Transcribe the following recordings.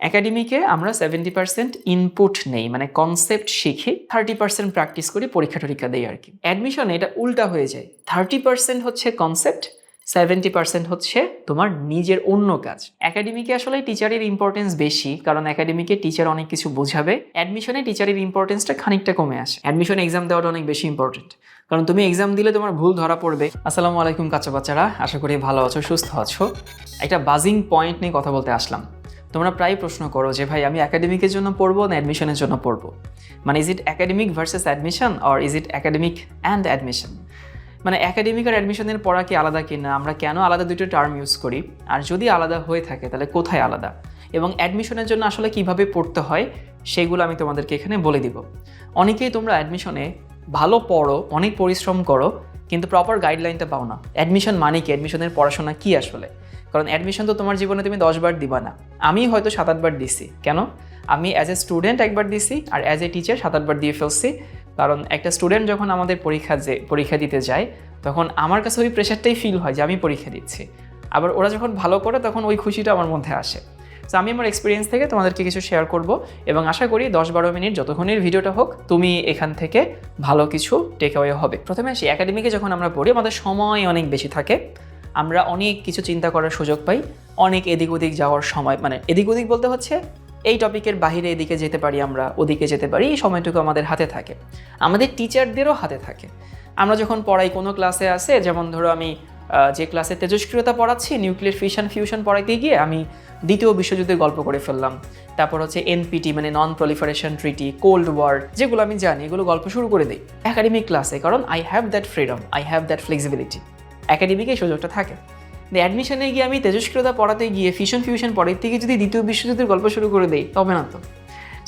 একাডেমিকে আমরা seventy percent input নেই মানে কনসেপ্ট শিখি থার্টি পার্সেন্ট প্র্যাকটিস করি, পরীক্ষা টরীক্ষা দেই আর কি। অ্যাডমিশনে এটা উল্টা হয়ে যায়। থার্টি পার্সেন্ট হচ্ছে কনসেপ্ট সেভেন্টি পার্সেন্ট হচ্ছে তোমার নিজের অন্য কাজ। একাডেমিকে আসলে টিচারের ইম্পর্টেন্স বেশি, কারণ একাডেমিকে টিচার অনেক কিছু বোঝাবে। অ্যাডমিশনে টিচারের ইম্পর্টেন্সটা খানিকটা কমে আসে। অ্যাডমিশন এক্সাম দেওয়াটা অনেক বেশি ইম্পর্টেন্ট কারণ তুমি এক্সাম দিলে তোমার ভুল ধরা পড়বে। আসসালামু আলাইকুম কাচ্চা বাচ্চারা। আশা করি ভালো আছো, সুস্থ আছো। একটা বাজিং পয়েন্ট নিয়ে কথা বলতে আসলাম। তোমরা প্রায় প্রশ্ন করো যে, ভাই, আমি একাডেমিকের জন্য পড়ব না অ্যাডমিশনের জন্য পড়ব? মানে is it academic versus admission or is it academic and admission মানে একাডেমিক আর অ্যাডমিশনের পড়া কি আলাদা কিনা আমরা কেন আলাদা দুটো টার্ম ইউজ করি? আর যদি আলাদা হয়ে থাকে, তাহলে কোথায় আলাদা? এবং অ্যাডমিশনের জন্য আসলে কীভাবে পড়তে হয়, সেগুলো আমি তোমাদেরকে এখানে বলে দিব। অনেকেই তোমরা অ্যাডমিশনে ভালো পড়ো, অনেক পরিশ্রম করো, কিন্তু প্রপার গাইডলাইনটা পাও না। অ্যাডমিশন মানে কি? অ্যাডমিশনের পড়াশোনা কি আসলে? কারণ অ্যাডমিশন তো তোমার জীবনে তুমি দশবার দিবা না। আমি হয়তো সাত আটবার দিছি। কেন? আমি অ্যাজ এ স্টুডেন্ট একবার দিছি আর অ্যাজ এ টিচার সাত আটবার দিয়ে ফেলছি। কারণ একটা স্টুডেন্ট যখন আমাদের পরীক্ষা যে, পরীক্ষা দিতে যায়, তখন আমার কাছে ওই প্রেশারটাই ফিল হয় যে, আমি পরীক্ষা দিচ্ছি। আবার ওরা যখন ভালো করে, তখন ওই খুশিটা আমার মধ্যে আসে। তো আমি আমার এক্সপিরিয়েন্স থেকে তোমাদেরকে কিছু শেয়ার করব এবং আশা করি দশ বারো মিনিট যতক্ষণের ভিডিওটা হোক, তুমি এখান থেকে ভালো কিছু টেক অ্যাওয়ে হবে। প্রথমে আসি একাডেমিকে যখন আমরা পড়ি, আমাদের সময় অনেক বেশি থাকে। আমরা অনেক কিছু চিন্তা করার সুযোগ পাই, অনেক এদিক ওদিক যাওয়ার সময় মানে এদিক ওদিক বলতে হচ্ছে এই টপিকের বাহিরে এদিকে যেতে পারি আমরা, ওদিকে যেতে পারি, এই সময়টুকু আমাদের হাতে থাকে। আমাদের টিচারদেরও হাতে থাকে। আমরা যখন পড়াই কোনো ক্লাসে আসে যেমন ধরো আমি যে ক্লাসে তেজস্ক্রিয়তা পড়াচ্ছি নিউক্লিয়ার ফিশন ফিউশন পড়াইতে গিয়ে আমি দ্বিতীয় বিশ্বযুদ্ধের গল্প করে ফেললাম। তারপর হচ্ছে এনপিটি মানে non proliferation treaty cold war যেগুলো আমি জানি, এগুলো গল্প শুরু করে দিই একাডেমিক ক্লাসে কারণ I have that freedom I have that flexibility একাডেমিকে সুযোগটা থাকে। অ্যাডমিশনে গিয়ে আমি তেজস্ক্রিয়তা পড়াতে গিয়ে ফিশন ফিউশন পড়াইতে থেকে যদি দ্বিতীয় বিশ্বযুদ্ধের গল্প শুরু করে দিই, তবে না তো।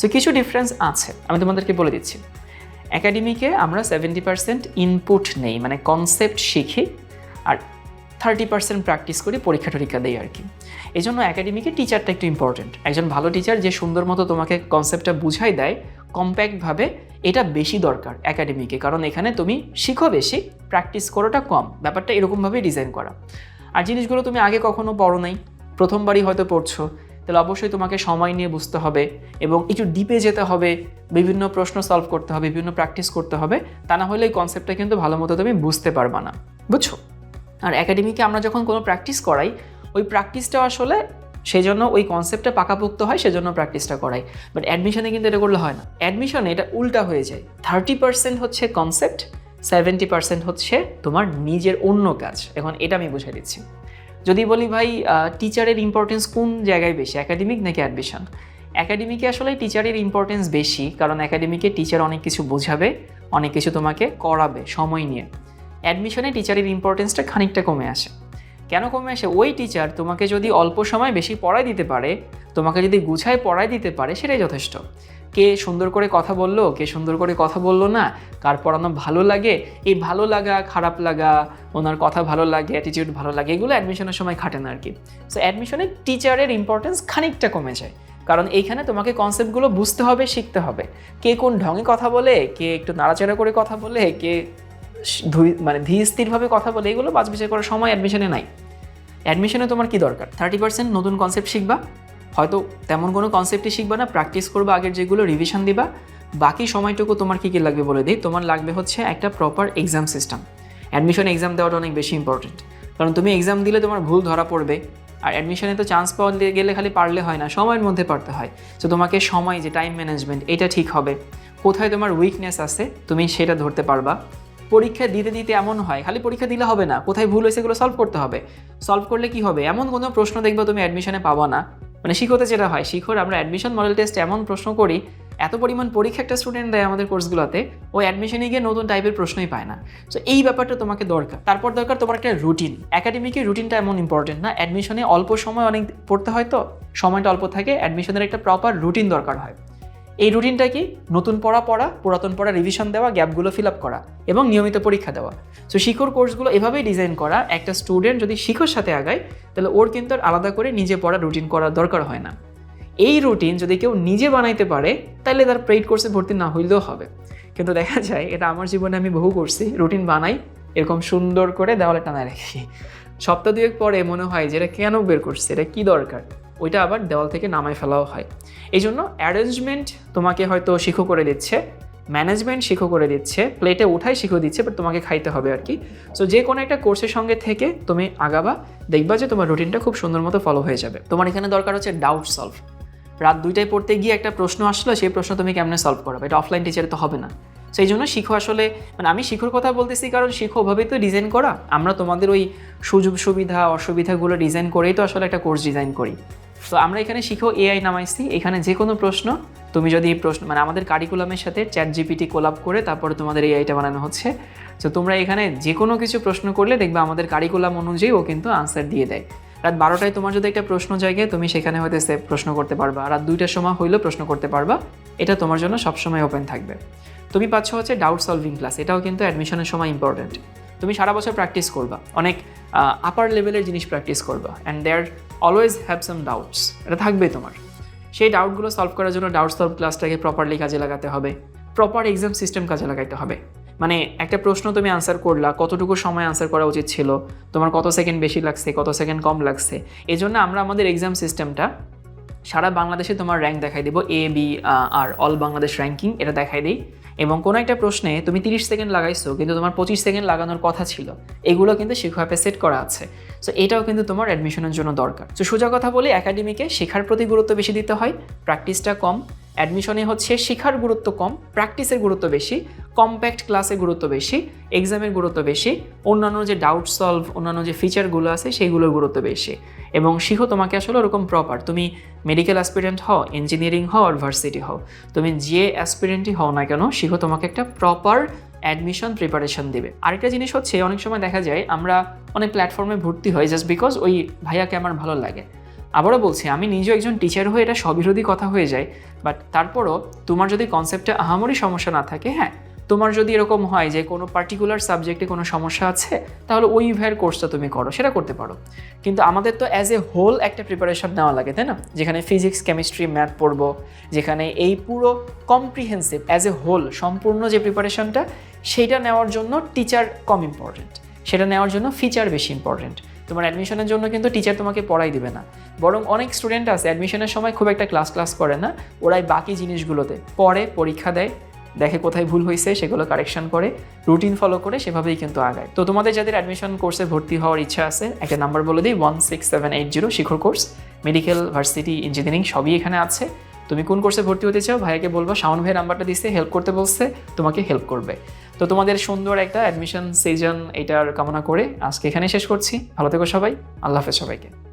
সো কিছু ডিফারেন্স আছে, আমি তোমাদেরকে বলে দিচ্ছি। অ্যাকাডেমিকে আমরা সেভেন্টি পার্সেন্ট ইনপুট নেই মানে কনসেপ্ট শিখি, আর থার্টি পার্সেন্ট প্র্যাকটিস করি, পরীক্ষা টরীক্ষা দেই আর কি। এই জন্য অ্যাকাডেমিকে টিচারটা একটু ইম্পর্টেন্ট একজন ভালো টিচার যে সুন্দর মতো তোমাকে কনসেপ্টটা বুঝাই দেয় কম্প্যাক্টভাবে এটা বেশি দরকার একাডেমিকে কারণ এখানে তুমি শিখো বেশি প্র্যাকটিস করাটা কম। ব্যাপারটা এরকমভাবেই ডিজাইন করা। আর জিনিসগুলো তুমি আগে কখনো পড়ো নাই। প্রথমবারই হয়তো পড়ছো। তাহলে অবশ্যই তোমাকে সময় নিয়ে বুঝতে হবে এবং একটু ডিপে যেতে হবে, বিভিন্ন প্রশ্ন সলভ করতে হবে, বিভিন্ন প্র্যাকটিস করতে হবে। তা না হলে এই কনসেপ্টটা কিন্তু ভালো মতো তুমি বুঝতে পারবা না। বুঝছ? আর একাডেমিকে আমরা যখন কোনো প্র্যাকটিস করাই, ওই প্র্যাকটিসটা আসলে সেই জন্য ওই কনসেপ্টটা পাকাপোক্ত হয়, সেজন্য প্র্যাকটিসটা করাই বাট অ্যাডমিশনে কিন্তু এটা করলে হয় না। অ্যাডমিশনে এটা উল্টা হয়ে যায়। থার্টি পার্সেন্ট হচ্ছে কনসেপ্ট সেভেন্টি পার্সেন্ট হচ্ছে তোমার নিজের অন্য কাজ। এখন এটা আমি বুঝে দিচ্ছি। যদি বলি ভাই টিচারের ইম্পর্টেন্স কোন জায়গায় বেশি একাডেমিক নাকি অ্যাডমিশন একাডেমিকে আসলে টিচারের ইম্পর্টেন্স বেশি, কারণ একাডেমিকে টিচার অনেক কিছু বোঝাবে, অনেক কিছু তোমাকে করাবে সময় নিয়ে। অ্যাডমিশনে টিচারের ইম্পর্টেন্সটা খানিকটা কমে আসে। কেন কমে আসে? ওই টিচার তোমাকে যদি অল্প সময় বেশি পড়াই দিতে পারে, তোমাকে যদি গুছায় পড়াই দিতে পারে, সেটাই যথেষ্ট। কে সুন্দর করে কথা বলল, কে সুন্দর করে কথা বলল না, কার পড়ানো ভালো লাগে, এই ভালো লাগা, খারাপ লাগা, ওনার কথা ভালো লাগে অ্যাটিটিউড ভালো লাগে, এগুলো অ্যাডমিশনের সময় খাটে না আর কি সো অ্যাডমিশনে টিচারের ইম্পর্টেন্স খানিকটা কমে যায়। কারণ এইখানে তোমাকে কনসেপ্টগুলো বুঝতে হবে, শিখতে হবে। কে কোন ঢঙে কথা বলে, কে একটু নাড়াচাড়া করে কথা বলে, কে মানে ধীর স্থিরভাবে কথা বলে এগুলো বাজ বিচার করার সময় অ্যাডমিশনে নাই। অ্যাডমিশনে তোমার কি দরকার? থার্টি পার্সেন্ট নতুন কনসেপ্ট শিখবা। হয়তো তেমন কোনো কনসেপ্টই শিখবা না প্র্যাকটিস করবা, আগের যেগুলো রিভিশন দিবা। বাকি সময়টুকু তোমার কী কী লাগবে বলে দিই? তোমার লাগবে হচ্ছে একটা proper exam system admission exam দেওয়াটা অনেক বেশি ইম্পর্টেন্ট কারণ তুমি এক্সাম দিলে তোমার ভুল ধরা পড়বে। আর অ্যাডমিশনে তো চান্স পাওয়া গেলে খালি পারলে হয় না, সময়ের মধ্যে পারতে হয়। তো তোমাকে সময় যে টাইম ম্যানেজমেন্ট এটা ঠিক হবে। কোথায় তোমার উইকনেস আছে, তুমি সেটা ধরতে পারবা। পরীক্ষা দিতে দিতে এমন হয়, খালি পরীক্ষা দিলে হবে না, কোথায় ভুল হয়েছে এগুলো সলভ করতে হবে। সলভ করলে কি হবে? এমন কোনো প্রশ্ন দেখবে তুমি অ্যাডমিশনে পাবো না। মানে শিখোতে যেটা হয়, শিখর আমরা অ্যাডমিশন মডেল টেস্ট এমন প্রশ্ন করি, এত পরিমাণ পরীক্ষা একটা স্টুডেন্ট দেয় আমাদের কোর্সগুলোতে ওই অ্যাডমিশনে গিয়ে নতুন টাইপের প্রশ্নই পায় না। সো এই ব্যাপারটা তোমাকে দরকার। তারপর দরকার তোমার একটা রুটিন একাডেমিকের রুটিনটা এমন ইম্পর্টেন্ট না অ্যাডমিশনে অল্প সময় অনেক পড়তে হয় তো, সময়টা অল্প থাকে অ্যাডমিশনের একটা প্রপার রুটিন দরকার হয়। এই রুটিনটা কি? নতুন পড়া পড়া, পুরাতন পড়া রিভিশন দেওয়া গ্যাপগুলো ফিল আপ করা এবং নিয়মিত পরীক্ষা দেওয়া। সো শিখর কোর্সগুলো এভাবেই ডিজাইন করা, একটা স্টুডেন্ট যদি শিখর সাথে আগায়, তাহলে ওর কিন্তু আর আলাদা করে নিজে পড়া রুটিন করার দরকার হয় না। এই রুটিন যদি কেউ নিজে বানাইতে পারে, তাহলে তার পেইড কোর্সে ভর্তি না হইলেও হবে। কিন্তু দেখা যায়, এটা আমার জীবনে আমি বহু করছি রুটিন বানাই, এরকম সুন্দর করে দেওয়ালে টানা রাখি। সপ্তাহ দুয়েক পরে মনে হয় যে, এটা কেন বের করছে? এটা কি দরকার? ওইটা আবার দেওয়াল থেকে নামায় ফেলাও হয়। এই জন্য অ্যারেঞ্জমেন্ট তোমাকে হয়তো শিখো করে দিচ্ছে ম্যানেজমেন্ট শিখো করে দিচ্ছে প্লেটে উঠাই শিখো দিচ্ছে বাট তোমাকে খাইতে হবে আর কি। সো যে কোনো একটা কোর্সের সঙ্গে থেকে তুমি আগাবা, দেখবা যে তোমার রুটিনটা খুব সুন্দর মতো ফলো হয়ে যাবে। তোমার এখানে দরকার হচ্ছে ডাউট সলভ রাত দুইটায় পড়তে গিয়ে একটা প্রশ্ন আসলো, সেই প্রশ্ন তুমি কেমনে সলভ করবে? এটা অফলাইন টিচারে তো হবে না। সেই জন্য শিখো আসলে মানে আমি শিখোর কথা বলতেছি কারণ শিখো ওভাবেই তো ডিজাইন করা। আমরা তোমাদের ওই সুযোগ সুবিধা অসুবিধাগুলো ডিজাইন করেই তো আসলে একটা কোর্স ডিজাইন করি। তো আমরা এখানে শিখো এআই নামাইছি। এখানে যে কোনো প্রশ্ন, তুমি যদি এই প্রশ্ন মানে আমাদের কারিকুলামের সাথে চ্যাট জিপিটি কোলাপ করে তারপরে তোমাদের এআইটা বানানো হচ্ছে। তো তোমরা এখানে যে কোনো কিছু প্রশ্ন করলে দেখবে আমাদের কারিকুলাম অনুযায়ী ও কিন্তু আনসার দিয়ে দেয়। রাত বারোটায় তোমার যদি একটা প্রশ্ন জায়গায় তুমি সেখানে হয়তো সেভ প্রশ্ন করতে পারবা। রাত দুইটার সময় হইলেও প্রশ্ন করতে পারবা। এটা তোমার জন্য সবসময় ওপেন থাকবে। তুমি পাচ্ছ হচ্ছে ডাউট সলভিং ক্লাস এটাও কিন্তু অ্যাডমিশনের সময় ইম্পর্ট্যান্ট তুমি সারা বছর প্র্যাকটিস করবা। অনেক আপার লেভেলের জিনিস প্র্যাকটিস করবা and there always have some doubts এটা থাকবেই তোমার। সেই ডাউটগুলো সলভ করার জন্য ডাউট সলভ ক্লাসটাকে প্রপারলি কাজে লাগাতে হবে প্রপার এক্সাম সিস্টেম কাজে লাগাইতে হবে। মানে একটা প্রশ্ন তুমি আনসার করলা, কতটুকু সময় আনসার করা উচিত ছিল, তোমার কত সেকেন্ড বেশি লাগছে, কত সেকেন্ড কম লাগছে এই জন্য আমরা আমাদের এক্সাম সিস্টেমটা সারা বাংলাদেশে তোমার র্যাঙ্ক দেখাই দেবো এ বি আর অল বাংলাদেশ র্যাঙ্কিং এটা দেখাই দিই। এবং কোনো একটা প্রশ্নে তুমি তিরিশ সেকেন্ড লাগাইছো, কিন্তু তোমার পঁচিশ সেকেন্ড লাগানোর কথা ছিল, এগুলো কিন্তু শিক্ষা অ্যাপে সেট করা আছে। সো এটাও কিন্তু তোমার অ্যাডমিশনের জন্য দরকার। তো সোজা কথা বলে একাডেমিকে শেখার প্রতি গুরুত্ব বেশি দিতে হয় প্র্যাকটিসটা কম অ্যাডমিশনে হচ্ছে শেখার গুরুত্ব কম প্র্যাকটিসের গুরুত্ব বেশি কম্প্যাক্ট ক্লাসের গুরুত্ব বেশি এক্সামের গুরুত্ব বেশি, অন্যান্য যে ডাউট সলভ অন্যান্য যে ফিচারগুলো আছে সেইগুলোর গুরুত্ব বেশি। এবং শিখো তোমাকে আসলে ওরকম প্রপার তুমি মেডিকেল অ্যাসপিরেন্ট হও ইঞ্জিনিয়ারিং হও, আর ভার্সিটি হও। তুমি যে অ্যাসপিরেন্টই হও না কেন শিখো তোমাকে একটা প্রপার অ্যাডমিশন প্রিপারেশন দেবে। আরেকটা জিনিস হচ্ছে, অনেক সময় দেখা যায়, আমরা অনেক প্ল্যাটফর্মে ভর্তি হই জাস্ট বিকজ ওই ভাইয়াকে আমার ভালো লাগে। আবারও বলছি, আমি নিজেও একজন টিচার হয়ে এটা স্ববিরোধী কথা হয়ে যায় বাট তারপরও তোমার যদি কনসেপ্টে আহামরি সমস্যা না থাকে হ্যাঁ তোমার যদি এরকম হয় যে কোনো পার্টিকুলার সাবজেক্টে কোনো সমস্যা আছে, তাহলে ওই ভাইয়ের কোর্সটা তুমি করো, সেটা করতে পারো। কিন্তু আমাদের তো অ্যাজ এ হোল একটা প্রিপারেশন নেওয়া লাগে, তাই না? যেখানে ফিজিক্স কেমিস্ট্রি ম্যাথ পড়ব, যেখানে এই পুরো কম্প্রিহেন্সিভ অ্যাজ এ হোল সম্পূর্ণ যে প্রিপারেশনটা সেইটা নেওয়ার জন্য টিচার কম ইম্পর্টেন্ট সেটা নেওয়ার জন্য ফিচার বেশি ইম্পর্টেন্ট তোমার অ্যাডমিশনের জন্য কিন্তু টিচার তোমাকে পড়াই দিবে না। বরং অনেক স্টুডেন্ট আছে অ্যাডমিশনের সময় খুব একটা ক্লাস ক্লাস করে না। ওরাই বাকি জিনিসগুলোতে পড়ে, পরীক্ষা দেয়, দেখে কোথায় ভুল হয়েছে, সেগুলো কারেকশন করে রুটিন ফলো করে সেভাবেই কিন্তু আগায়। তো তোমাদের যাদের অ্যাডমিশন কোর্সে ভর্তি হওয়ার ইচ্ছা আছে, একটা নাম্বার বলে দিই one six seven eight zero Shikhor course medical varsity engineering সবই এখানে আছে। তুমি কোন কোর্সে ভর্তি হতে চাও? ভাইয়াকে বলব, শাওন ভাইয়ের নাম্বারটা দিচ্ছে হেল্প করতে বলছে, তোমাকে হেল্প করবে। তো তোমাদের সুন্দর একটা অ্যাডমিশন সিজন এটার কামনা করে আজকে এখানে শেষ করছি। ভালো থেকো সবাই, আল্লাহ হাফেজ সবাইকে।